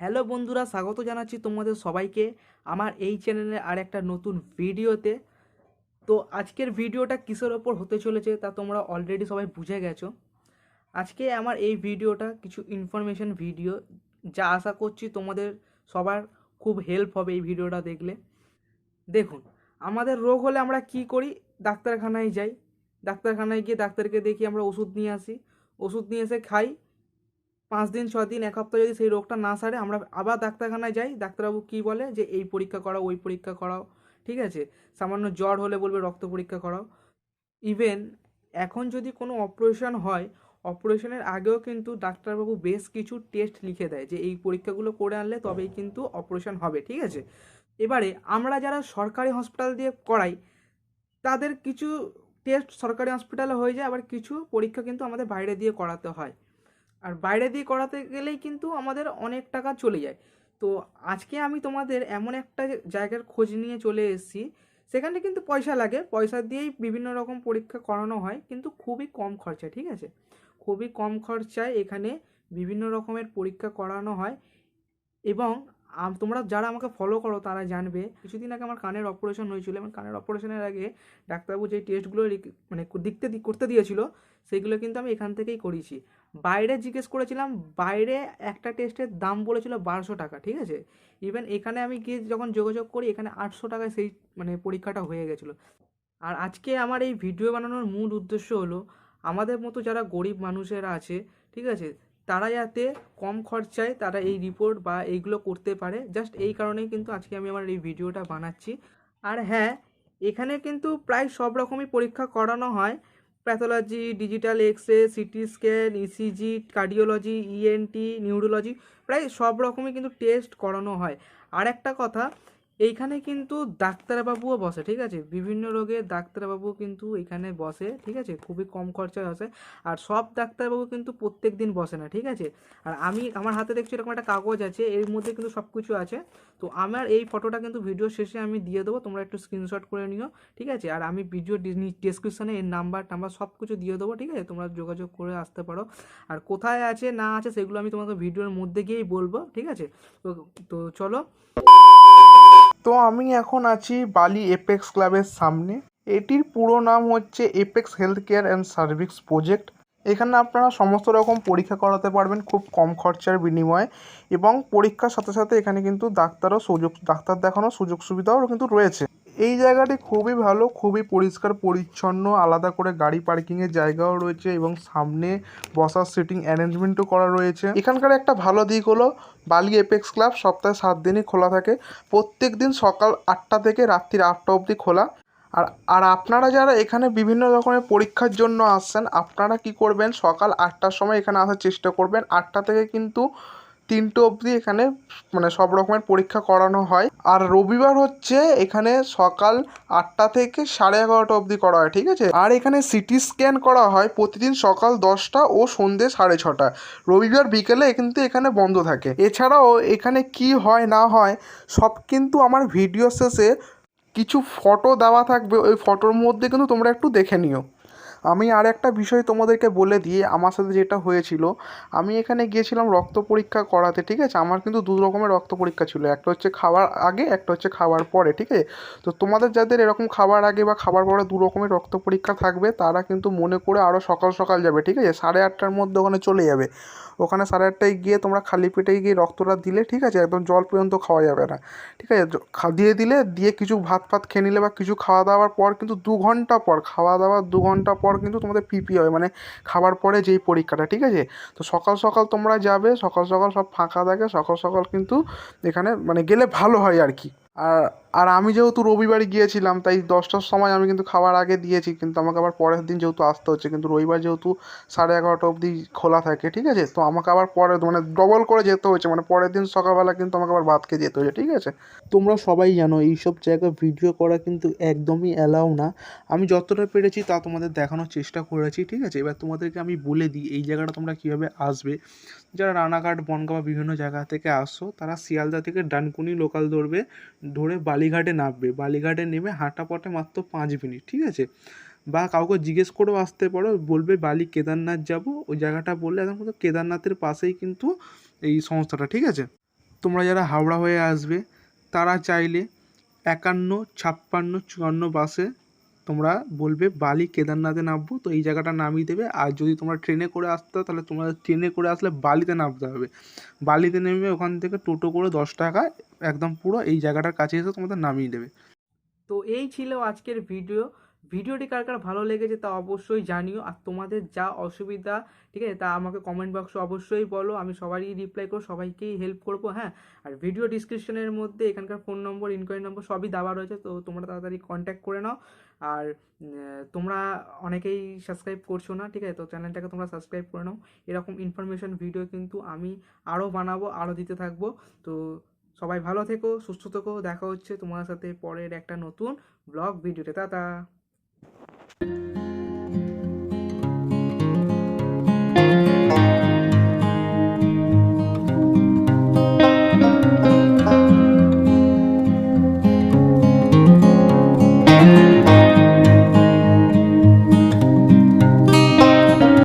Hello বন্ধুরা, স্বাগত জানাচ্ছি তোমাদের সবাইকে আমার এই চ্যানেলে আর একটা নতুন ভিডিওতে। তো আজকের ভিডিওটা কিসের ওপর হতে চলেছে তা তোমরা অলরেডি সবাই বুঝে গেছো। আজকে আমার এই ভিডিওটা কিছু ইনফরমেশন ভিডিও যা আশা করছি তোমাদের সবার খুব হেল্প হবে এই ভিডিওটা দেখলে। দেখুন, আমাদের রোগ হলে আমরা কি করি? ডাক্তারখানায় যাই। ডাক্তারখানায় গিয়ে ডাক্তারকে দেখি আমরা ওষুধ নিয়ে আসি। ওষুধ নিয়ে এসে খাই। পাঁচ দিন ছ দিন, এক সপ্তাহ যদি সেই রোগটা না সারে, আমরা আবার ডাক্তারখানায় যাই। ডাক্তারবাবু কী বলে? যে এই পরীক্ষা করাও, ওই পরীক্ষা করাও, ঠিক আছে? সামান্য জ্বর হলে বলবে রক্ত পরীক্ষা করাও। ইভেন এখন যদি কোনো অপারেশন হয় অপারেশনের আগেও কিন্তু ডাক্তারবাবু বেশ কিছু টেস্ট লিখে দেয় যে এই পরীক্ষাগুলো করে আনলে তবেই কিন্তু অপারেশন হবে, ঠিক আছে? এবারে আমরা যারা সরকারি হসপিটাল দিয়ে করাই, তাদের কিছু টেস্ট সরকারি হসপিটালে হয়ে যায়, আবার কিছু পরীক্ষা কিন্তু আমাদের বাইরে দিয়ে করাতে হয়। আর বাইরে দিয়ে করাতে গেলেই কিন্তু আমাদের অনেক টাকা চলে যায়। তো আজকে আমি তোমাদের এমন একটা জায়গার খোঁজ নিয়ে চলে এসেছি, সেখানে কিন্তু পয়সা লাগে। পয়সা দিয়েই বিভিন্ন রকম পরীক্ষা করানো হয়, কিন্তু খুবই কম খরচা ঠিক আছে? খুবই কম খরচায় এখানে বিভিন্ন রকমের পরীক্ষা করানো হয় এবং তোমরা যারা আমাকে ফলো করো তারা জানবে। কিছুদিন আগে আমার কানের অপারেশন হয়েছিল এবং কানের অপারেশনের আগে ডাক্তারবাবু যে টেস্টগুলো মানে দেখতে করতে দিয়েছিল, সেগুলো কিন্তু আমি এখান থেকেই করিয়েছি। বাইরে জিজ্ঞেস করেছিলাম, বাইরে একটা টেস্টের দাম বলেছিল বারোশো টাকা, ঠিক আছে? ইভেন এখানে আমি গিয়ে যখন যোগাযোগ করি, এখানে আটশো টাকায় সেই মানে পরীক্ষাটা হয়ে গেছিল। আর আজকে আমার এই ভিডিও বানানোর মূল উদ্দেশ্য হলো, আমাদের মতো যারা গরিব মানুষেরা আছে, ঠিক আছে? তারা যাতে কম খরচায় তারা এই রিপোর্ট বা এইগুলো করতে পারে। জাস্ট এই কারণেই কিন্তু আজকে আমি আমার এই ভিডিওটা বানাচ্ছি। আর হ্যাঁ এখানে কিন্তু প্রায় সব রকমই পরীক্ষা করানো হয়। Pathology, digital X ray CT scan ECG cardiology ENT neurology, প্রায় সব রকমই কিন্তু টেস্ট করানো হয়। আর একটা কথা এইখানে কিন্তু ডাক্তারবাবুও বসে, ঠিক আছে? বিভিন্ন রোগের ডাক্তারবাবু কিন্তু এখানে বসে, ঠিক আছে? খুবই কম খরচায় বসে। আর সব ডাক্তারবাবু কিন্তু প্রত্যেক দিন বসে না, ঠিক আছে? আর আমি, আমার হাতে দেখছি এরকম একটা কাগজ আছে, এর মধ্যে কিন্তু সব কিছু আছে। তো আমার এই ফটোটা কিন্তু ভিডিও শেষে আমি দিয়ে দেবো, তোমরা একটু স্ক্রিনশট করে নিও, ঠিক আছে? আর আমি ভিডিও ডিসক্রিপশানে এর নাম্বার টাম্বার সব কিছু দিয়ে দেবো, ঠিক আছে? তোমরা যোগাযোগ করে আসতে পারো। আর কোথায় আছে, না আছে, সেগুলো আমি তোমাকে ভিডিওর মধ্যে গিয়েই বলব, ঠিক আছে? তো তো চলো। তো আমি এখন আছি বালি এপেক্স ক্লাবের সামনে। এটির পুরো নাম হচ্ছে Apex health care and service project এখানে আপনারা সমস্ত রকম পরীক্ষা করাতে পারবেন খুব কম খরচার বিনিময়ে এবং পরীক্ষার সাথে সাথে এখানে কিন্তু ডাক্তারও সুযোগ ডাক্তার দেখানোর সুযোগ সুবিধাও কিন্তু রয়েছে। এই জায়গাটি খুবই ভালো, খুবই পরিষ্কার, পরিচ্ছন্ন, আলাদা করে গাড়ি পার্কিংয়ের জায়গাও রয়েছে এবং সামনে বসার সিটিং অ্যারেঞ্জমেন্টও করা রয়েছে। এখানকার একটা ভালো দিক হলো বালি এপেক্স ক্লাব সপ্তাহে সাত দিনই খোলা থাকে। প্রত্যেক দিন সকাল আটটা থেকে রাত্রির আটটা অবধি খোলা। আর আর আপনারা যারা এখানে বিভিন্ন রকমের পরীক্ষার জন্য আসছেন, আপনারা কি করবেন? সকাল আটটার সময় এখানে আসার চেষ্টা করবেন। আটটা থেকে কিন্তু তিনটে অবধি এখানে মানে সব রকমের পরীক্ষা করানো হয়। আর রবিবার হচ্ছে এখানে সকাল আটটা থেকে সাড়ে এগারোটা অবধি করা হয়, ঠিক আছে? আর এখানে সিটি স্ক্যান করা হয় প্রতিদিন সকাল দশটা ও সন্ধ্যে সাড়ে ছটা। রবিবার বিকেলে কিন্তু এখানে বন্ধ থাকে। এছাড়াও এখানে কি হয় না হয়, সব কিন্তু আমার ভিডিও শেষে কিছু ফটো দেওয়া থাকবে। ওই ফটোর মধ্যে কিন্তু তোমরা একটু দেখে নিও। আমি আর একটা বিষয় তোমাদেরকে বলে দিই, আমার সাথে যেটা হয়েছিল, আমি এখানে গিয়েছিলাম রক্ত পরীক্ষা করাতে, ঠিক আছে? আমার কিন্তু দু রকমের রক্ত পরীক্ষা ছিল, একটা হচ্ছে খাওয়ার আগে, একটা হচ্ছে খাওয়ার পরে, ঠিক আছে? তো তোমাদের যাদের এরকম খাবার আগে বা খাবার পরে দু রকমের রক্ত পরীক্ষা থাকবে, তারা কিন্তু মনে করে আরও সকাল সকাল যাবে, ঠিক আছে? সাড়ে আটটার মধ্যে ওখানে চলে যাবে। ওখানে সাড়ে আটটায় গিয়ে তোমরা খালি পেটে গিয়ে রক্তটা দিলে, ঠিক আছে? একদম জল পর্যন্ত খাওয়া যাবে না, ঠিক আছে? দিয়ে দিলে, দিয়ে কিছু ভাত ফাত খেয়ে নিলে বা কিছু খাওয়া দাওয়ার পর কিন্তু দু ঘণ্টা পর, খাওয়া দাওয়ার দু ঘণ্টা পর কিন্তু তোমাদের পিপি হয় মানে খাবার পরে যেই পরীক্ষাটা, ঠিক আছে? তো সকাল সকাল তোমরা যাবে, সকাল সকাল সব ফাঁকা থাকে, সকাল সকাল কিন্তু এখানে মানে গেলে ভালো হয় আর কি। আর আর আমি যেহেতু রবিবার গিয়েছিলাম, তাই দশটার সময় আমি কিন্তু খাবার আগে দিয়েছি, কিন্তু আমাকে আবার পরের দিন যেহেতু আসতে হচ্ছে, কিন্তু রবিবার যেহেতু সাড়ে এগারোটা অবধি খোলা থাকে, ঠিক আছে? তো আমাকে আবার পরে মানে ডবল করে যেতে হয়েছে মানে পরের দিন সকালবেলা কিন্তু আমাকে আবার ভাত খেয়ে যেতে হয়েছে, ঠিক আছে? তোমরা সবাই জানো, এইসব জায়গায় ভিডিও করা কিন্তু একদমই অ্যালাউ না। আমি যতটা পেরেছি তা তোমাদের দেখানোর চেষ্টা করেছি, ঠিক আছে? এবার তোমাদেরকে আমি বলে দিই, এই জায়গাটা তোমরা কীভাবে আসবে। যারা রানাঘাট, বনগাঁ বা বিভিন্ন জায়গা থেকে আসছো তারা শিয়ালদা থেকে ডানকুনি লোকাল ধরবে, ধরে বালিঘাটে নামবে। বালিঘাটে নেমে হাঁটা পথে মাত্র পাঁচ মিনিট, ঠিক আছে? বা কাউকে জিজ্ঞেস করেও আসতে পারো, বলবে বালি কেদারনাথ যাব। ওই জায়গাটা বললে এখন কিন্তু কেদারনাথের পাশেই কিন্তু এই সংস্থাটা, ঠিক আছে? তোমরা যারা হাওড়া হয়ে আসবে, তারা চাইলে একান্ন, ছাপ্পান্ন, চুয়ান্ন বাসে তোমরা বলবে, বালি কেদারনাথে নামবো, তো এই জায়গাটা নামিয়ে দেবে। আর যদি তোমরা ট্রেনে করে আসতে তাহলে তোমরা ট্রেনে করে আসলে বালিতে নামতে হবে। বালিতে নেমে ওখান থেকে টোটো করে দশ টাকা, একদম পুরো এই জায়গাটার কাছে এসে তোমাদের নামিয়ে দেবে। তো এই ছিল আজকের ভিডিও। ভিডিওটি কার কার ভালো লেগেছে তা অবশ্যই জানিও। আর তোমাদের যা অসুবিধা, ঠিক আছে, তা আমাকে কমেন্ট বক্সে অবশ্যই বলো। আমি সবারই রিপ্লাই করব, সবাইকেই হেল্প করব হ্যাঁ? আর ভিডিও ডিসক্রিপশনের মধ্যে এখানকার ফোন নম্বর ইনকোয়ারি নম্বর সবই দেওয়া রয়েছে, তো তোমরা তাড়াতাড়ি কন্ট্যাক্ট করে নাও। আর তোমরা অনেকেই সাবস্ক্রাইব করছ না, ঠিক আছে? তো চ্যানেলটাকে তোমরা সাবস্ক্রাইব করে নাও। এরকম ইনফরমেশন ভিডিও কিন্তু আমি আরও বানাবো আরও দিতে থাকব। তো সবাই ভালো থেকো, সুস্থ থেকো। দেখা হচ্ছে তোমার সাথে পরের একটা নতুন ব্লগ ভিডিওতে টাটা! Thank you